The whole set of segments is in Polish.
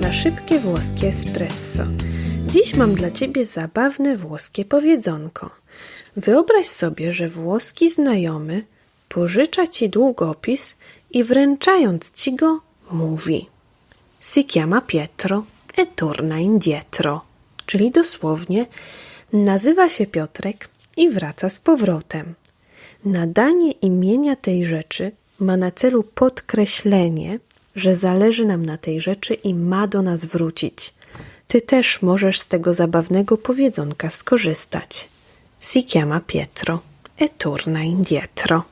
na szybkie włoskie espresso. Dziś mam dla ciebie zabawne włoskie powiedzonko. Wyobraź sobie, że włoski znajomy pożycza ci długopis i wręczając ci go mówi Si chiama Pietro e torna indietro, czyli dosłownie nazywa się Piotrek i wraca z powrotem. Nadanie imienia tej rzeczy ma na celu podkreślenie, że zależy nam na tej rzeczy i ma do nas wrócić. Ty też możesz z tego zabawnego powiedzonka skorzystać. Si chiama Pietro e torna indietro.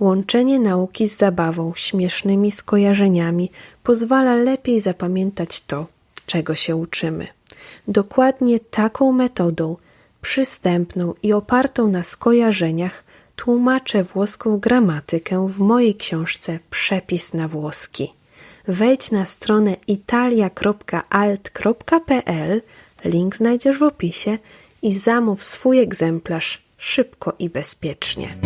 Łączenie nauki z zabawą, śmiesznymi skojarzeniami pozwala lepiej zapamiętać to, czego się uczymy. Dokładnie taką metodą, przystępną i opartą na skojarzeniach, tłumaczę włoską gramatykę w mojej książce Przepis na włoski. Wejdź na stronę italia.alt.pl, link znajdziesz w opisie i zamów swój egzemplarz szybko i bezpiecznie.